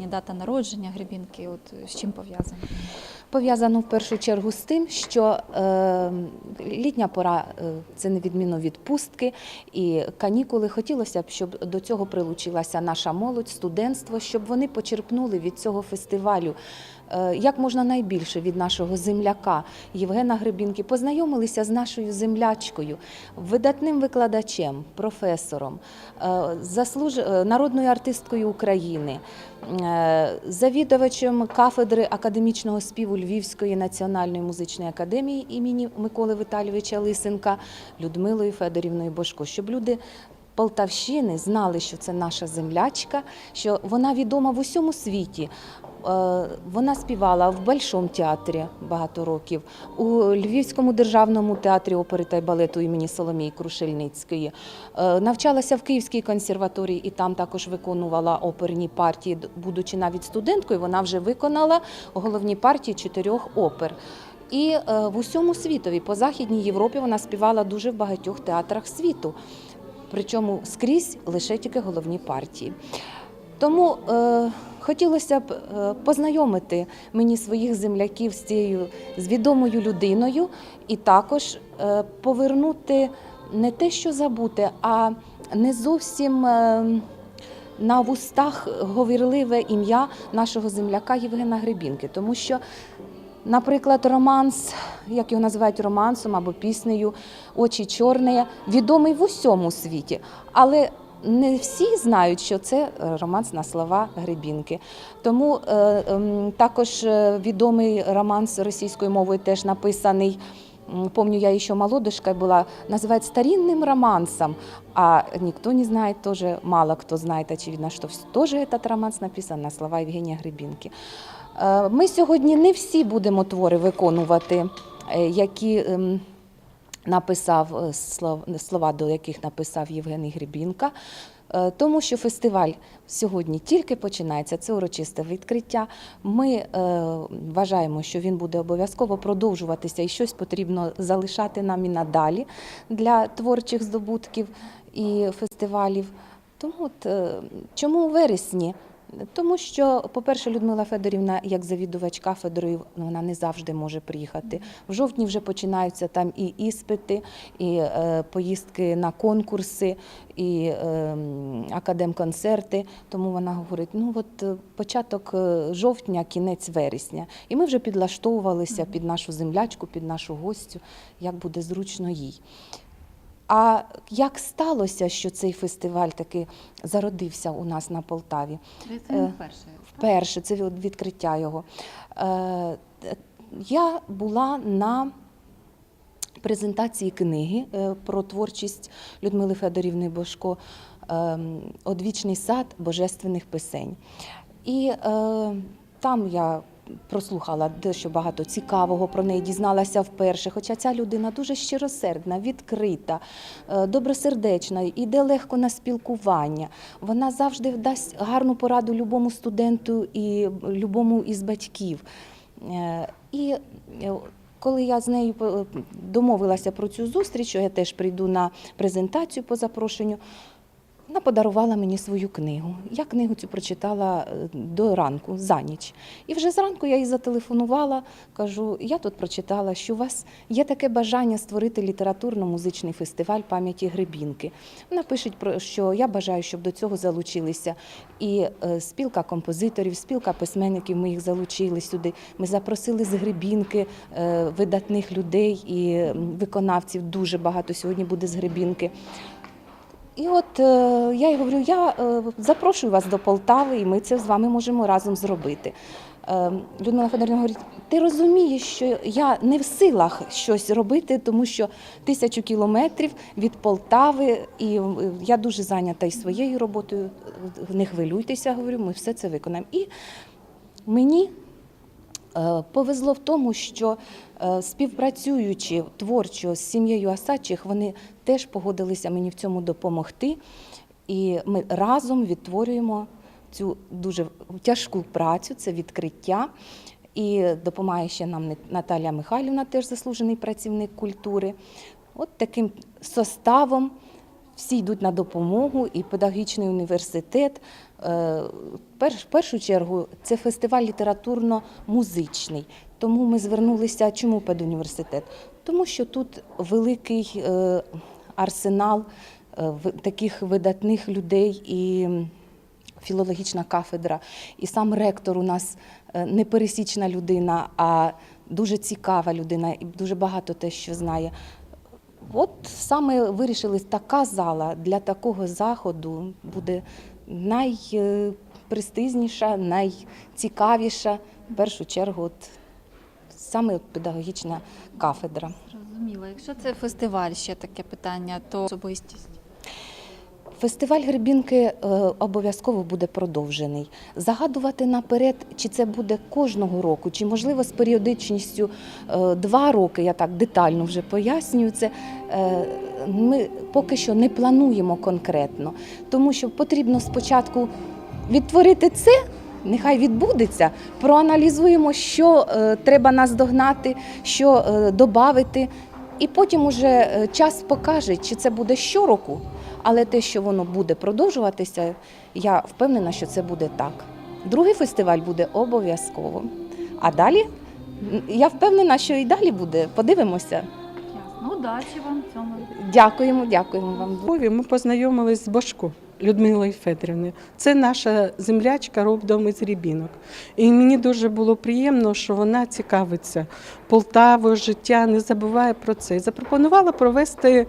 Сьогодні дата народження Гребінки. От з чим пов'язано? Пов'язано в першу чергу з тим, що е, літня пора е, це невідмінно відпустки і канікули. Хотілося б, щоб до цього прилучилася наша молодь, студентство, щоб вони почерпнули від цього фестивалю. Е, Як можна найбільше від нашого земляка Євгена Гребінки познайомилися з нашою землячкою, видатним викладачем, професором, е, заслуж... е, народною артисткою України, завідувачем кафедри академічного співу Львівської національної музичної академії імені Миколи Віталійовича Лисенка, Людмилою Федорівною Бошко, щоб люди. Полтавщини знали, що це наша землячка, що вона відома в усьому світі. Е, Вона співала в Большому театрі багато років, у Львівському державному театрі опери та балету імені Соломії Крушельницької. Е, Навчалася в Київській консерваторії і там також виконувала оперні партії. Будучи навіть студенткою, вона вже виконала головні партії чотирьох опер. І е, в усьому світові, по Західній Європі, вона співала дуже в багатьох театрах світу. Причому скрізь лише тільки головні партії. Тому хотілося б е, познайомити мені своїх земляків з цією з відомою людиною і також е, повернути не те, що забути, а не зовсім. Е, на вустах говірливе ім'я нашого земляка Євгена Гребінки, тому що, наприклад, романс, як його називають романсом або піснею Очі чорні, відомий в усьому світі. Але не всі знають, що це е, романс на слова Гребінки. Тому е, ем, також е, відомий романс російською мовою теж написаний. М, Помню, я еще молодушкой была, называют старинным романсом, а никто не знает тоже, мало кто знает, очевидно, что вс- тоже этот романс написан на слова Євгенія Гребінки. Е, Ми сьогодні не всі будемо твори виконувати, е, які ем, написав е, слов- слова, до яких написав Євгеній Гребінка. Е, Тому що фестиваль сьогодні тільки починається, це урочисте відкриття. Ми е, вважаємо, що він буде обов'язково продовжуватися і щось потрібно залишати нам і надалі для творчих здобутків і фестивалів. Тому от, е, чому у вересні? Тому що, по-перше, Людмила Федорівна, як завідувач кафедрою, вона не завжди може приїхати. В жовтні вже починаються там і іспити, і е, поїздки на конкурси, і е, академконцерти. Тому вона говорить: ну от е, початок е, жовтня, кінець вересня. І ми вже підлаштовувалися під нашу землячку, під нашу гостю, як буде зручно їй. А як сталося, що цей фестиваль таки зародився у нас на Полтаві? Це не вперше. Вперше це відкриття його. Е, Я була на презентації книги е, про творчість Людмили Федорівни Бошко ем, Одвічний сад божественних писень. І е, там я прослухала дещо багато цікавого про неї, дізналася вперше. Хоча ця людина дуже щиросердна, відкрита, е, добросердечна, іде легко на спілкування. Вона завжди дасть гарну пораду любому студенту і любому із батьків. Е, І е, коли я з нею домовилася про цю зустріч, що я теж прийду на презентацію по запрошенню, вона подарувала мені свою книгу. Я книгу цю прочитала е, до ранку, за ніч. І вже зранку я їй зателефонувала, кажу: я тут прочитала, що у вас є таке бажання створити літературно-музичний фестиваль пам'яті Гребінки. Вона пише, що я бажаю, щоб до цього залучилися і е, спілка композиторів, спілка письменників. Ми їх залучили сюди. Ми запросили з Гребінки е, видатних людей і виконавців. Дуже багато сьогодні буде з Гребінки. І от е, я їй говорю, я е, запрошую вас до Полтави, і ми це з вами можемо разом зробити. Е, Людмила Федорівна говорить, ти розумієш, що я не в силах щось робити, тому що тисячу кілометрів від Полтави, і я дуже зайнята і своєю роботою. Не хвилюйтеся, говорю, ми все це виконаємо. І мені Повезло в тому, що е, співпрацюючи творчо з сім'єю Асачих, вони теж погодилися мені в цьому допомогти. І ми разом відтворюємо цю дуже тяжку працю, це відкриття. І допомагає ще нам Наталія Михайлівна, теж заслужений працівник культури. От таким составом всі йдуть на допомогу, і педагогічний університет. Е, В першу чергу це фестиваль літературно-музичний. Тому ми звернулися, чому педуніверситет? Тому що тут великий е, арсенал е, таких видатних людей і філологічна кафедра. І сам ректор у нас не пересічна людина, а дуже цікава людина і дуже багато те, що знає. От саме вирішили, така зала для такого заходу буде найпрестижніша, найцікавіша. В першу чергу, от саме педагогічна кафедра. Зрозуміло. Якщо це фестиваль, ще таке питання, то особистість. Фестиваль Гребінки е, обов'язково буде продовжений. Загадувати наперед, чи це буде кожного року, чи можливо з періодичністю е, два роки, я так детально вже пояснюю це. е, Ми поки що не плануємо конкретно, тому що потрібно спочатку відтворити це. Нехай відбудеться, проаналізуємо, що е, треба наздогнати, що е, додати, і потім уже час покаже, чи це буде щороку, але те, що воно буде продовжуватися, я впевнена, що це буде так. Другий фестиваль буде обов'язково. А далі я впевнена, що і далі буде. Подивимося. Ясно. Удачі вам в цьому. Дякуємо, дякуємо вам. Львові ми познайомились з Башко Людмилою Федорівною. Це наша землячка родом із Рібінок. І мені дуже було приємно, що вона цікавиться Полтавою, життя, не забуває про це. І запропонувала провести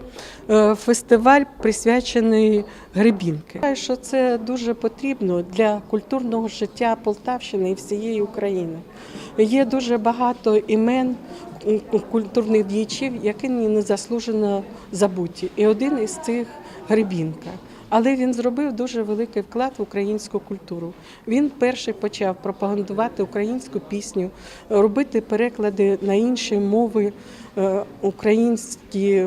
е, фестиваль, присвячений Гребінки. Вважаю, що це дуже потрібно для культурного життя Полтавщини і всієї України. Є дуже багато імен культурних діячів, які незаслужено забуті. І один із цих Гребінка. Але він зробив дуже великий вклад в українську культуру. Він перший почав пропагандувати українську пісню, робити переклади на інші мови, е, українські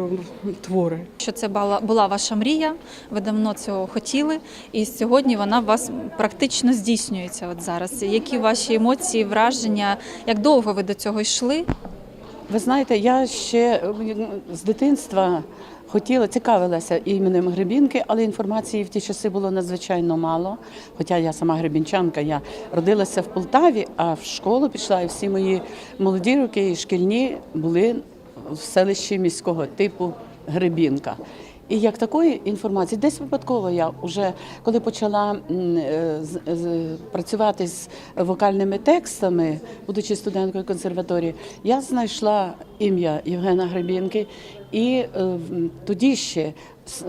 твори. Що це була ваша мрія, ви давно цього хотіли, і сьогодні вона у вас практично здійснюється от зараз. Які ваші емоції, враження, як довго ви до цього йшли? Ви знаєте, я ще е, з дитинства хотіла, цікавилася іменем Гребінки, але інформації в ті часи було надзвичайно мало. Хоча я сама гребінчанка, я родилася в Полтаві, а в школу пішла, і всі мої молоді роки і шкільні були в селищі міського типу Гребінка. І як такої інформації, десь випадково я вже коли почала е, працювати з вокальними текстами, будучи студенткою консерваторії, я знайшла ім'я Євгена Гребінки і е, тоді ще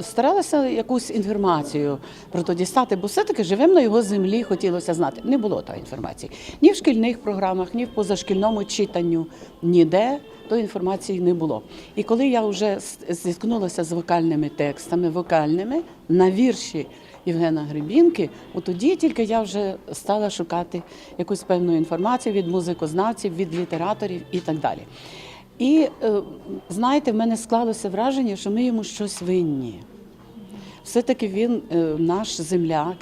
старалася якусь інформацію про то дістати, бо все-таки живемо на його землі, хотілося знати. Не було тої інформації ні в шкільних програмах, ні в позашкільному читанню, ніде тої інформації не було. І коли я вже зіткнулася з вокальними текстами, вокальними на вірші Євгена Гребінки, от тоді тільки я вже стала шукати якусь певну інформацію від музикознавців, від літераторів і так далі. І е, знаєте, в мене склалося враження, що ми йому щось винні. Все-таки він е, наш земляк.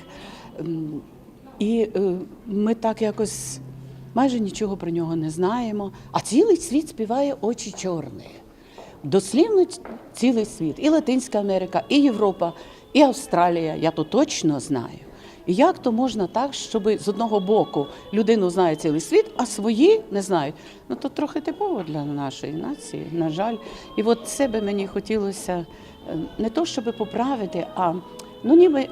І е, ми так якось майже нічого про нього не знаємо. А цілий світ співає очі чорні. Дослівно цілий світ. І Латинська Америка, і Європа, і Австралія. Я то точно знаю. Як то можна так, щоб з одного боку людину знає цілий світ, а свої не знають? Ну то трохи типово для нашої нації, на жаль. І от це би мені хотілося е, не то, щоб поправити, а ну ніби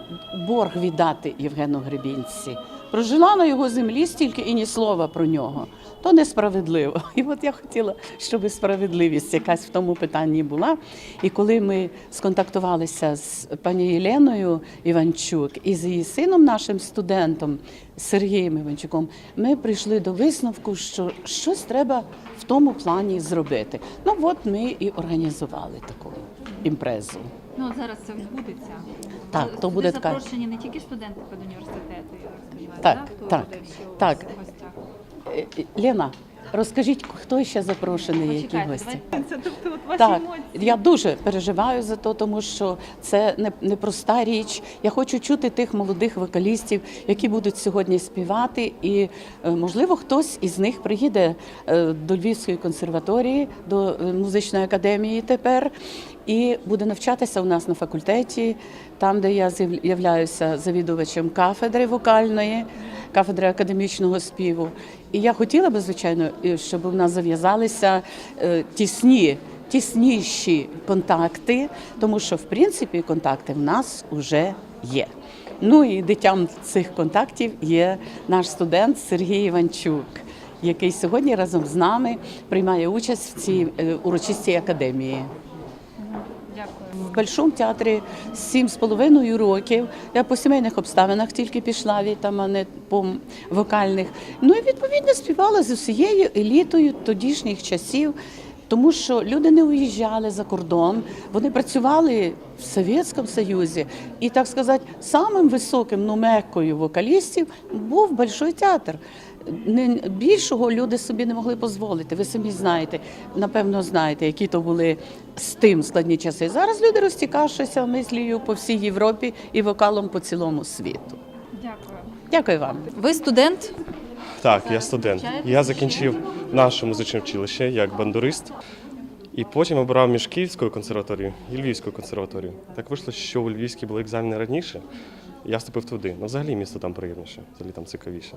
борг віддати Євгену Гребінці. Прожила на його землі стільки і ні слова про нього. То несправедливо. І от я хотіла, щоб справедливість якась в тому питанні була. І коли ми сконтактувалися з пані Єленою Іванчук і з її сином, нашим студентом Сергієм Іванчуком, ми прийшли до висновку, що щось треба в тому плані зробити. Ну от ми і організували таку імпрезу. Ну от зараз це відбудеться. Так, то Туди буде така- запрошені не тільки студенти педуніверситету, я сподіваюся, Так? Хто так, буде ще у так. вас в гостях? Е, е, Лена, Розкажіть, хто ще запрошений, які Почекайте, гості? давайте. Це тобто от ваші Так, емоції. я дуже переживаю за то, тому що це не, не проста річ. Я хочу чути тих молодих вокалістів, які будуть сьогодні співати, і е, можливо хтось із них приїде е, до Львівської консерваторії, до е, музичної академії тепер. І буде навчатися у нас на факультеті, там, де я являюся завідувачем кафедри вокальної, кафедри академічного співу. І я хотіла би, звичайно, щоб у нас зав'язалися е, тісні, тісніші контакти, тому що в принципі контакти в нас вже є. Ну і дитям цих контактів є наш студент Сергій Іванчук, який сьогодні разом з нами приймає участь в цій е, урочистій академії. В Большому театрі сім з половиною років. Я по сімейних обставинах тільки пішла від там, а не по вокальних. Ну і відповідно співала з усією елітою тодішніх часів. Тому що люди не уїжджали за кордон, вони працювали в Совєтському Союзі, і так сказати, самим високим ну, вокалістів був Большой театр. Не більшого люди собі не могли дозволити. Ви самі знаєте, напевно, знаєте, які то були з тим складні часи. Зараз люди розтікавшися мислію по всій Європі і вокалом по цілому світу. Дякую. Дякую вам. Ви студент? Так, я студент. Я закінчив наше музичне училище як бандурист. І потім обирав між Київською консерваторією і Львівською консерваторією. Так вийшло, що у Львівській були екзамени раніше. Я вступив туди. Ну, взагалі місто там приємніше, взагалі там цікавіше.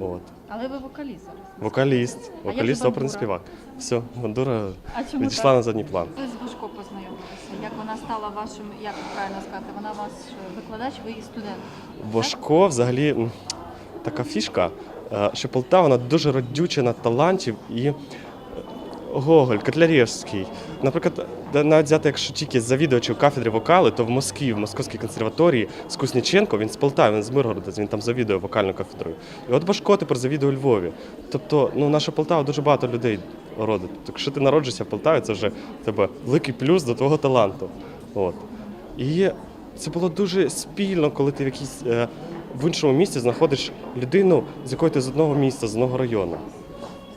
От. Але ви вокаліст зараз. Вокаліст, вокаліст, оперний співак. Все, бандура А чому відійшла так? на задній план. Ви з Бушко познайомилися. Як вона стала вашим, як правильно сказати, вона ваш викладач, ви її студент. Бошко взагалі така фішка, що Полтава вона дуже родюча на талантів і е, Гоголь, Котляревський. Наприклад, навіть взяти, якщо тільки завідувачів кафедри вокали, то в Москві, в Московській консерваторії Скусніченко, він з Полтави, він з Миргорода, він там завідує вокальною кафедрою. І от Башко тепер завідує у Львові. Тобто, ну, наша Полтава дуже багато людей родить. Так якщо ти народжуєшся в Полтаві, це вже тебе великий плюс до твого таланту. От. І це було дуже спільно, коли ти в якійсь е, в іншому місті знаходиш людину, з якою ти з одного міста, з одного району.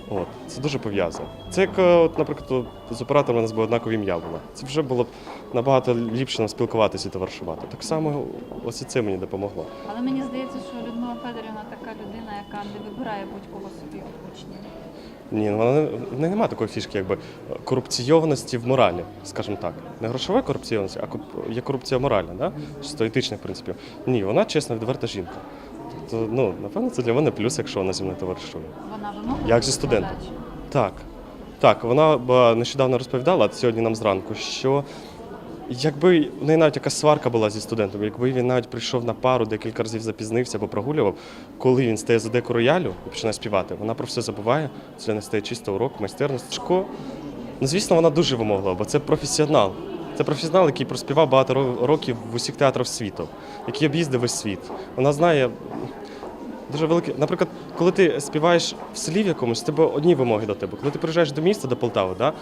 От, це дуже пов'язано. Це як, е, от, наприклад, з оператором у нас було однакові ім'я. Це вже було б набагато ліпше нам спілкуватися і товаришувати. Так само ось і це мені допомогло. Але мені здається, що Людмила Федорівна така людина, яка не вибирає будь-кого собі в учні. Ні, ну вона не- в неї немає такої фішки, якби корупційованості в моралі, скажімо так. Не грошової корупційованості, а є корупція моральна, да? чисто етичних принципів. Ні, вона чесна, відверта жінка. Тобто, ну, напевно, це для мене плюс, якщо вона зі мною товаришує. Вона вимогла. Як зі студентом. Так. Так, вона б, нещодавно розповідала, сьогодні нам зранку, що якби в неї навіть якась сварка була зі студентом, якби він навіть прийшов на пару, декілька разів запізнився або прогулював, коли він стає за деку роялю і починає співати, вона про все забуває, це не стає чисто урок, майстерність. Шко, ну, звісно, вона дуже вимоглива, бо це професіонал. Це професіонал, який проспівав багато років в усіх театрах світу, який об'їздив весь світ. Вона знає дуже велике. Наприклад, коли ти співаєш в селі в якомусь, тебе одні вимоги до тебе. Коли ти приїжджаєш до міста, до Полтави, да,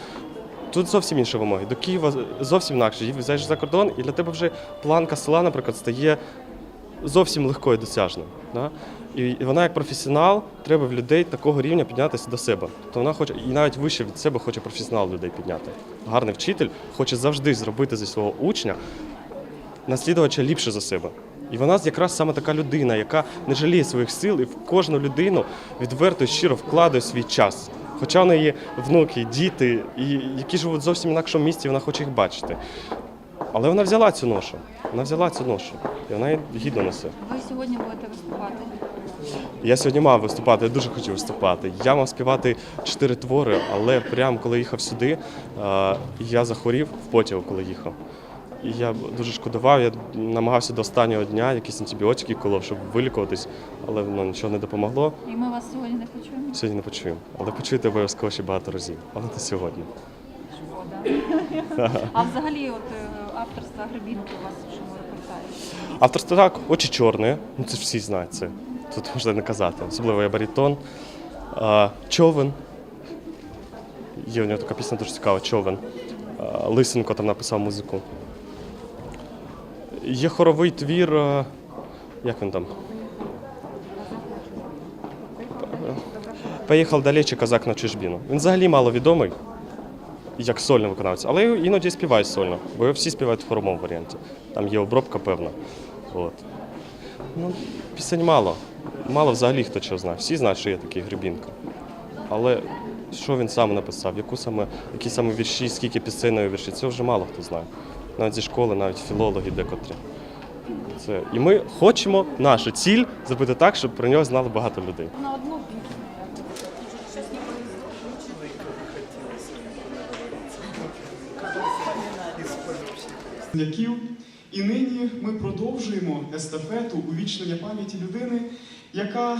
тут зовсім інші вимоги. До Києва зовсім інакше. Їдеш за кордон, і для тебе вже планка села, наприклад, стає зовсім легкою досяжною. Да? І, вона, як професіонал, треба в людей такого рівня піднятися до себе. Тобто вона хоче, і навіть вище від себе хоче професіонал людей підняти. Гарний вчитель хоче завжди зробити зі свого учня наслідувача ліпше за себе. І вона якраз саме така людина, яка не жаліє своїх сил і в кожну людину відверто щиро вкладає свій час. Хоча в неї внуки, діти, і які живуть зовсім інакшому місті, вона хоче їх бачити. Але вона взяла цю ношу. Вона взяла цю ношу. І вона її гідно несе. Ви сьогодні будете виступати. Я сьогодні мав виступати, я дуже хотів виступати. Я мав співати чотири твори, але прямо коли їхав сюди, я захворів в потягу, коли їхав. І я дуже шкодував, я намагався до останнього дня якісь антибіотики колов, щоб вилікуватись, але ну, нічого не допомогло. І ми вас сьогодні не почуємо. Сьогодні не почуємо. Але почуєте обов'язково ще багато разів. Але не сьогодні. Шкода. А взагалі, от е, авторства Гребінки у вас в чому репортажі? Авторство так, очі чорні, ну це ж всі знають це. Тут можна не казати. Особливо я барітон. А, човен. Є у нього така пісня дуже цікава, човен. Лисенко там написав музику. Є хоровий твір. Як він там? Поїхав далече казак на чужбіну. Він взагалі мало відомий, як сольний виконавець, але іноді співає сольно, бо всі співають в хоровому варіанті. Там є обробка певна. От. Ну, пісень мало. Мало взагалі хто чого знає. Всі знають, що є такий Гребінка. Але що він сам написав, яку саме, які саме вірші, скільки пісень на вірші, це вже мало хто знає. Навіть зі школи, навіть філологи декотрі. Це. І ми хочемо нашу ціль зробити так, щоб про нього знало багато людей. земляків. І нині ми продовжуємо естафету увічнення пам'яті людини, яка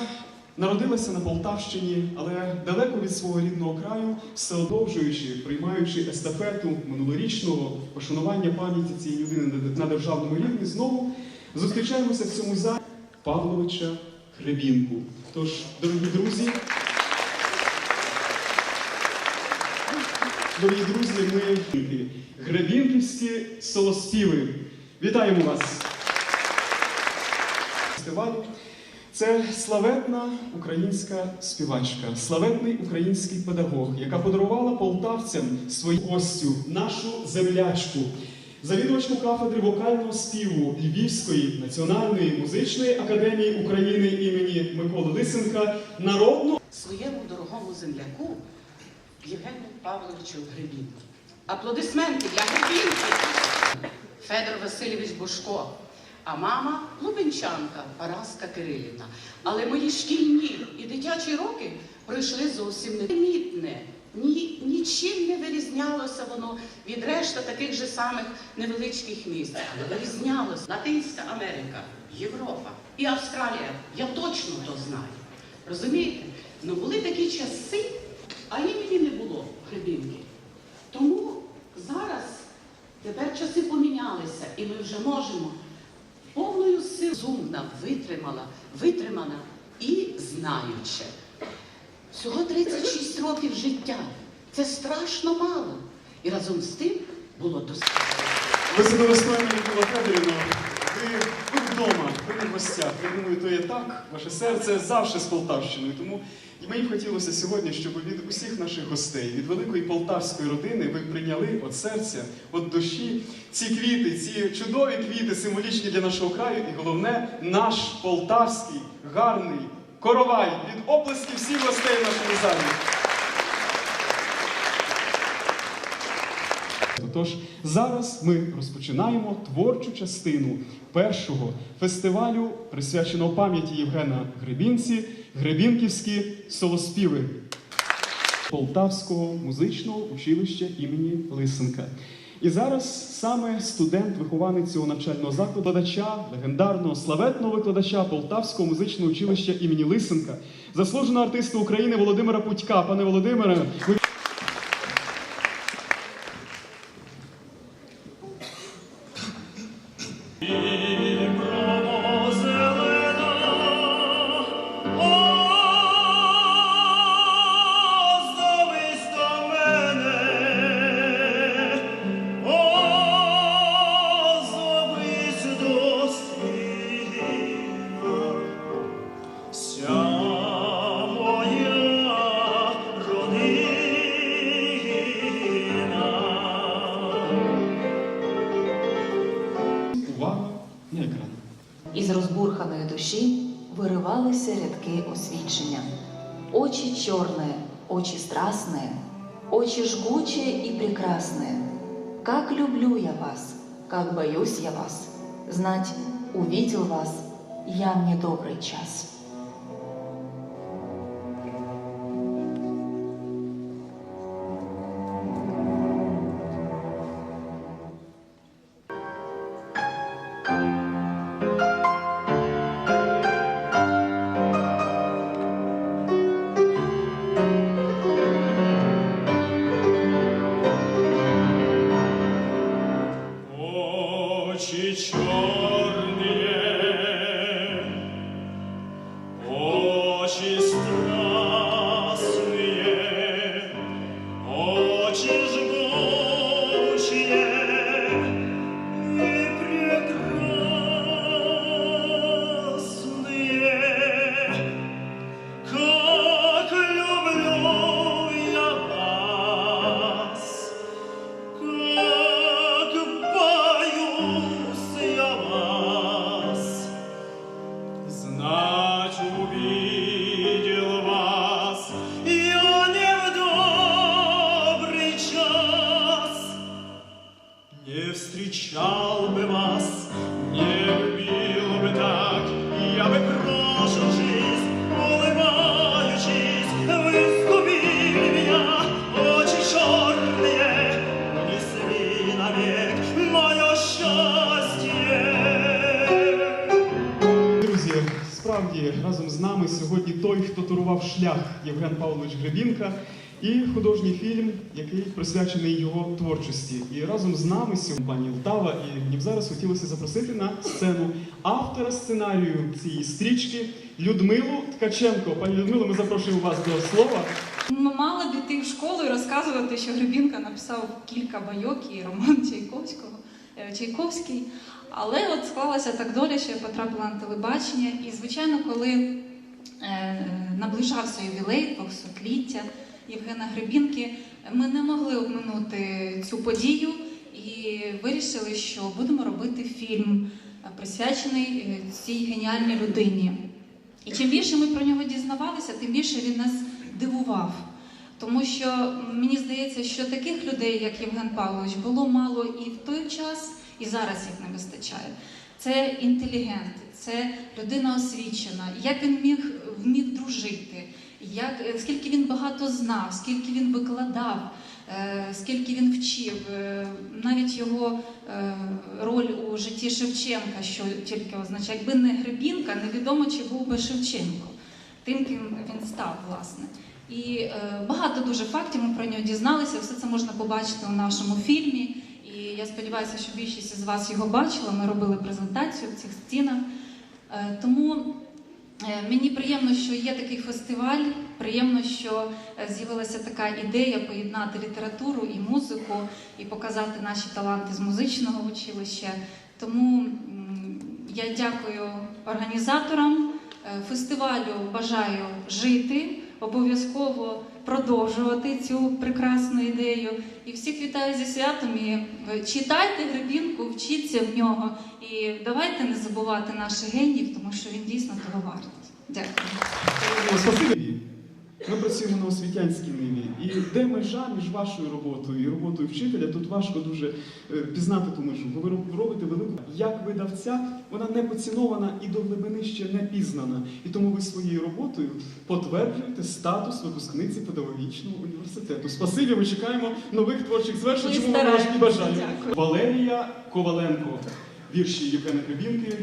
народилася на Полтавщині, але далеко від свого рідного краю, все одовжуючи, приймаючи естафету минулорічного пошанування пам'яті цієї людини на державному рівні, знову зустрічаємося в цьому залі Павловича Хребінку. Тож, дорогі друзі, Дорогі друзі, ми Гребінківські солоспіви. Вітаємо вас! Фестивалю. Це славетна українська співачка, славетний український педагог, яка подарувала полтавцям свою гостю, нашу землячку, завідувачку кафедри вокального співу Львівської національної музичної академії України імені Миколи Лисенка, народну своєму дорогому земляку Євгену Павловичу Гребінку. Аплодисменти для Гребінки. Федор Васильович Бушко, а мама Лубенчанка Параска Кирилівна. Але мої шкільні і дитячі роки пройшли зовсім непомітне. Ні, нічим не вирізнялося воно від решта таких же самих невеличких міст. Але вирізнялося Латинська Америка, Європа і Австралія. Я точно то знаю. Розумієте? Ну були такі часи, а імені не було Гребінки. Тому зараз тепер часи помінялися, і ми вже можемо силою витримала, витримана і знаюча. Всього 36 років життя. Це страшно мало. І разом з тим було достатньо. Високодостойна Микола Федорівна, ви гостях. Я думаю, то є так. Ваше серце завжди з Полтавщиною. Тому і мені б хотілося сьогодні, щоб від усіх наших гостей, від великої полтавської родини, ви прийняли від серця, від душі ці квіти, ці чудові квіти, символічні для нашого краю, і головне, наш полтавський, гарний коровай від оплесків всіх гостей в нашому залі. Тож зараз ми розпочинаємо творчу частину першого фестивалю, присвяченого пам'яті Євгена Гребінці, Гребінківські солоспіви Полтавського музичного училища імені Лисенка. І зараз саме студент, вихованець цього навчального закладу, викладача, легендарного славетного викладача Полтавського музичного училища імені Лисенка, заслуженого артиста України Володимира Путька. Пане Володимире, ви Із розбурханої душі виривалися рядки освічення. Очи черные, очи страстные, очи жгучие и прекрасные. Как люблю я вас, как боюсь я вас. Знать, увидел вас я мне добрый час. washes Справді разом з нами сьогодні той, хто турував шлях Євген Павлович Гребінка, і художній фільм, який присвячений його творчості. І разом з нами сьогодні пані Лтава, і мені б зараз хотілося запросити на сцену автора сценарію цієї стрічки Людмилу Ткаченко. Пані Людмило, ми запрошуємо вас до слова. Ми мали б іти в школу і розказувати, що Гребінка написав кілька байок і роман Чайковського, е, Чайковський. Але от склалася так доля, що я потрапила на телебачення. І, звичайно, коли е, наближався ювілей 200-ліття Євгена Гребінки, ми не могли обминути цю подію і вирішили, що будемо робити фільм, е, присвячений цій геніальній людині. І чим більше ми про нього дізнавалися, тим більше він нас дивував. Тому що мені здається, що таких людей, як Євген Павлович, було мало і в той час, і зараз їх не вистачає. Це інтелігент, це людина освічена. Як він міг вмів дружити, як, е, скільки він багато знав, скільки він викладав, е, скільки він вчив. Е, Навіть його е, роль у житті Шевченка, що тільки означає, якби не Гребінка, невідомо чи був би Шевченко. Тим, ким він став, власне. І е, багато дуже фактів ми про нього дізналися. Все це можна побачити у нашому фільмі. І я сподіваюся, що більшість із вас його бачила. Ми робили презентацію в цих стінах. Е, тому е, мені приємно, що є такий фестиваль. Приємно, що е, з'явилася така ідея поєднати літературу і музику і показати наші таланти з музичного училища. Тому я дякую організаторам фестивалю. Бажаю жити, обов'язково продовжувати цю прекрасну ідею. І всіх вітаю зі святом. І е, читайте грибінку, вчіться в нього. І давайте не забувати наших геніїв, тому що він дійсно того вартий. Дякую. Ми працюємо на освітянській ниві. І де межа між вашою роботою і роботою вчителя, тут важко дуже е, пізнати ту межу. Бо ви робите велику як видавця, вона не поцінована і до глибини ще не пізнана. І тому ви своєю роботою потверджуєте статус випускниці педагогічного університету. Спасибі, ми чекаємо нових творчих звершень, чому ми вас і бажаємо. Валерія Коваленко, вірші Євгена Гребінки,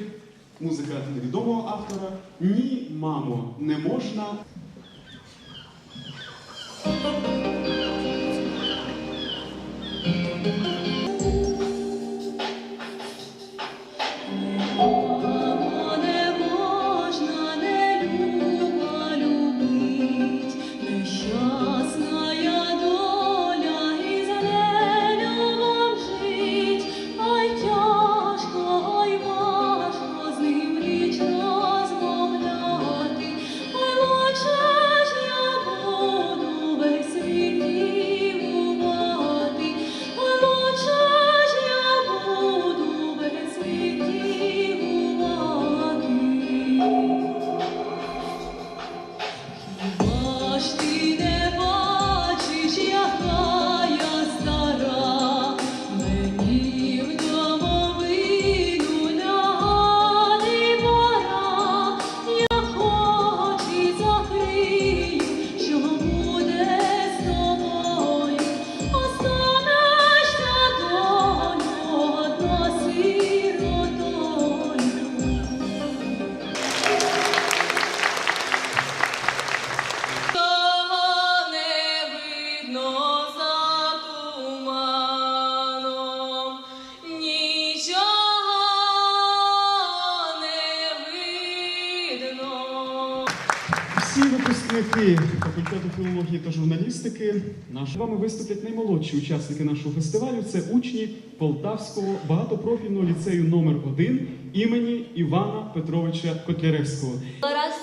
музика невідомого автора. Ні, мамо, не можна Не факультету та журналістики наш вами виступлять наймолодші учасники нашого фестивалю. Це учні Полтавського багатопрофільного ліцею номер 1 імені Івана Петровича Котляревського. Раз,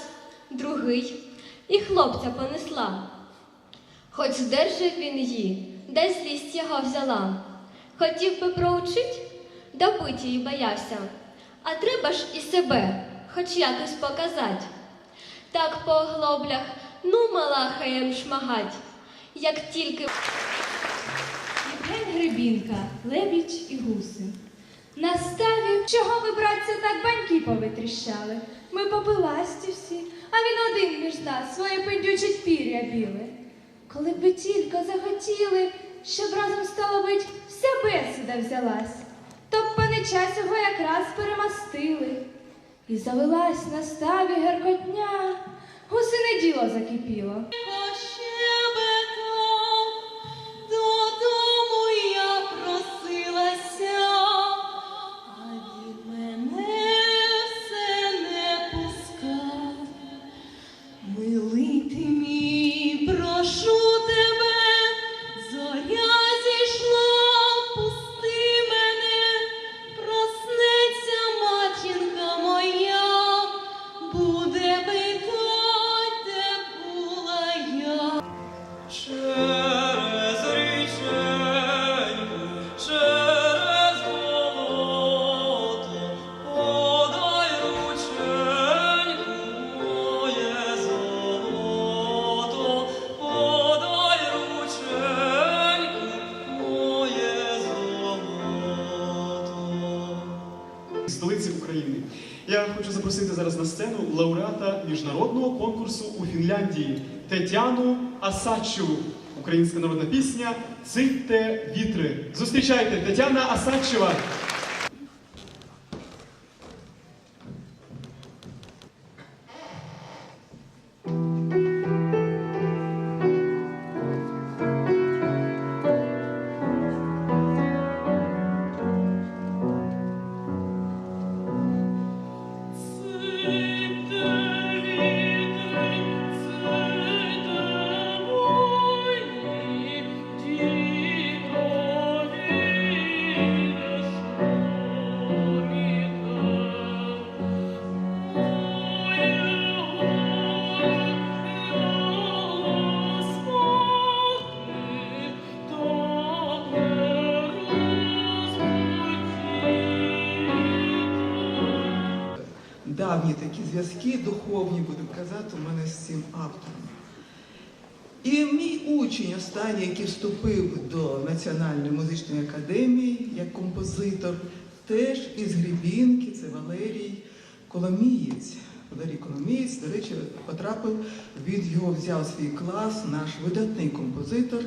другий, і хлопця понесла. Хоч здержав він її, десь злість його взяла. Хотів би проучить, да бить її боявся. А треба ж і себе, хоч якось показать. Так по оглоблях, ну малахаєм шмагать, як тільки Євген Гребінка, лебідь і гуси. На ставі, чого ви, братця, так баньки повитріщали? Ми попиласті всі, а він один між нас своє пендюче пір'я біле. Коли б ви тільки захотіли, щоб разом стало бить, вся бесіда взялась, то б панича цього якраз перемастили. І завелась на ставі геркотня, гусине діло закипіло. Додому на сцену лауреата міжнародного конкурсу у Фінляндії Тетяну Асачеву. Українська народна пісня Цитте вітри. Зустрічайте Тетяна Асачева. Давні такі зв'язки, духовні, будемо казати, у мене з цим автором. І мій учень, останній, який вступив до Національної музичної академії як композитор, теж із Гребінки, це Валерій Коломієць. Валерій Коломієць, до речі, потрапив, від його взяв свій клас, наш видатний композитор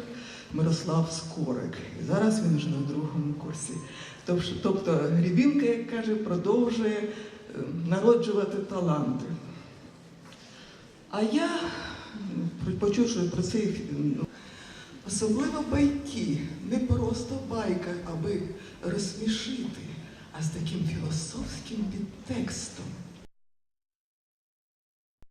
Мирослав Скорик. І зараз він вже на другому курсі. Тобто, Гребінка, як каже, продовжує народжувати таланти. А я, почувши про цей особливо байки, не просто байка, аби розсмішити, а з таким філософським підтекстом.